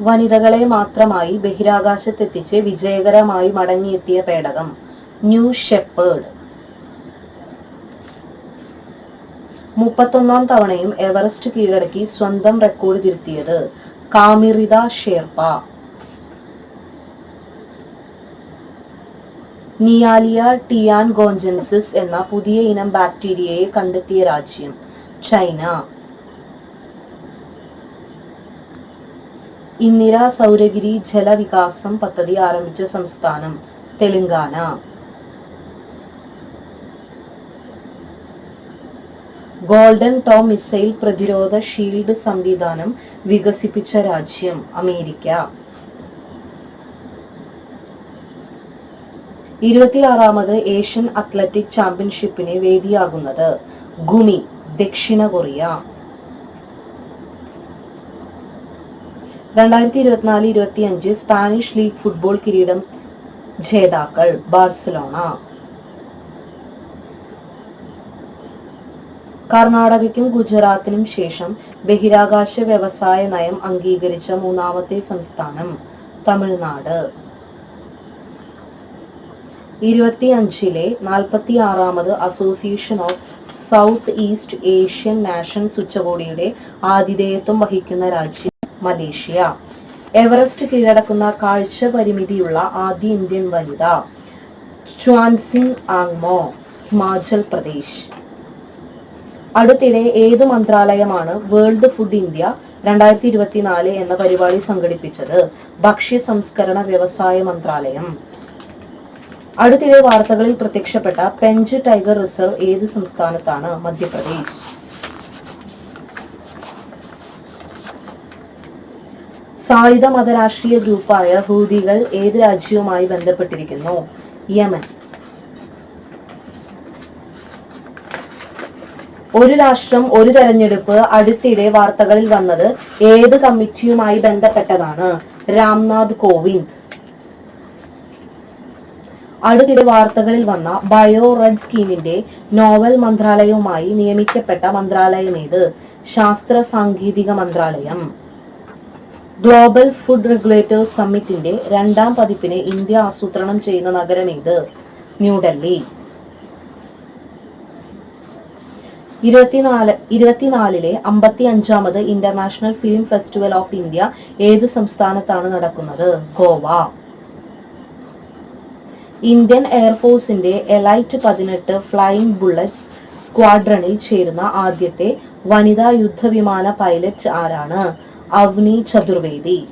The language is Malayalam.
വനിതകളെ മാത്രമായി ബഹിരാകാശത്തെത്തിച്ച് വിജയകരമായി മടങ്ങിയെത്തിയ പേടകം ന്യൂ ഷെപ്പേർഡ്. മുപ്പത്തൊന്നാം തവണയും എവറസ്റ്റ് കീഴടക്കി സ്വന്തം റെക്കോർഡ് തിരുത്തിയത് കാമിറിത ഷേർപ്പ. നിയാലിയ ടിയാൻ ഗോഞ്ചൻസിസ് എന്ന പുതിയ ഇനം ബാക്ടീരിയയെ കണ്ടെത്തിയ രാജ്യം ചൈന. ഇന്ദിര സൗരഗിരി ജലവികാസം പദ്ധതി ആരംഭിച്ച സംസ്ഥാനം തെലങ്കാന. ഗോൾഡൻ ടോ മിസൈൽ പ്രതിരോധ ഷീൽഡ് സംവിധാനം വികസിപ്പിച്ച രാജ്യം അമേരിക്ക. ഇരുപത്തിയാറാമത് ഏഷ്യൻ അത്ലറ്റിക് ചാമ്പ്യൻഷിപ്പിന് വേദിയാകുന്നത് ഗുമി ദക്ഷിണ കൊറിയ. രണ്ടായിരത്തി ഇരുപത്തിനാല് ഇരുപത്തി അഞ്ച് സ്പാനിഷ് ലീഗ് ഫുട്ബോൾ കിരീടം ജേതാക്കൾ ബാഴ്സലോണ. കർണാടകയ്ക്കും ഗുജറാത്തിനും ശേഷം ബഹിരാകാശ വ്യവസായ നയം അംഗീകരിച്ച മൂന്നാമത്തെ സംസ്ഥാനം തമിഴ്നാട്. ഇരുപത്തി അഞ്ചിലെ നാൽപ്പത്തി ആറാമത് Association of South East Asian Nations ഉച്ചകോടിയുടെ ആതിഥേയത്വം വഹിക്കുന്ന രാജ്യം മലേഷ്യ. എവറസ്റ്റ് കീഴടക്കുന്ന കാഴ്ച പരിമിതിയുള്ള ആദ്യ ഇന്ത്യൻ വനിത ച്വാൻസിംഗ് ആങ്മോ ഹിമാചൽ പ്രദേശ്. അടുത്തിടെ ഏത് മന്ത്രാലയമാണ് വേൾഡ് ഫുഡ് ഇന്ത്യ രണ്ടായിരത്തി ഇരുപത്തിനാല് എന്ന പരിപാടി സംഘടിപ്പിച്ചത്? ഭക്ഷ്യ സംസ്കരണ വ്യവസായ മന്ത്രാലയം. അടുത്തിടെ വാർത്തകളിൽ പ്രത്യക്ഷപ്പെട്ട പെഞ്ച് ടൈഗർ റിസർവ് ഏത് സംസ്ഥാനത്താണ്? മധ്യപ്രദേശ്. സായുധ മതരാഷ്ട്രീയ ഗ്രൂപ്പായ ഹൂതികൾ ഏത് രാജ്യവുമായി ബന്ധപ്പെട്ടിരിക്കുന്നു? യമൻ. ഒരു രാഷ്ട്രം ഒരു തെരഞ്ഞെടുപ്പ് അടുത്തിടെ വാർത്തകളിൽ വന്നത് ഏത് കമ്മിറ്റിയുമായി ബന്ധപ്പെട്ടതാണ്? രാംനാഥ് കോവിന്ദ്. അടുത്തിടെ വാർത്തകളിൽ വന്ന ബയോ റെഡ് സ്കീമിന്റെ നോവൽ മന്ത്രാലയവുമായി നിയമിക്കപ്പെട്ട മന്ത്രാലയം ഏത്? ശാസ്ത്ര സാങ്കേതിക മന്ത്രാലയം. ഗ്ലോബൽ ഫുഡ് റെഗുലേറ്റേഴ്സ് സമ്മിറ്റിന്റെ രണ്ടാം പതിപ്പിന് ഇന്ത്യ ആസൂത്രണം ചെയ്യുന്ന നഗരം ഇത് ന്യൂഡൽഹി. ഇരുപത്തിനാല് ഇരുപത്തിനാലിലെ അമ്പത്തി അഞ്ചാമത് International Film Festival of India ഏത് സംസ്ഥാനത്താണ് നടക്കുന്നത്? ഗോവ. ഇന്ത്യൻ എയർഫോഴ്സിന്റെ എലൈറ്റ് പതിനെട്ട് ഫ്ലൈയിങ് ബുള്ളറ്റ്സ് സ്ക്വാഡ്രണിൽ ചേരുന്ന ആദ്യത്തെ വനിതാ യുദ്ധവിമാന പൈലറ്റ് ആരാണ്? అవ్ని చతుర్వేది.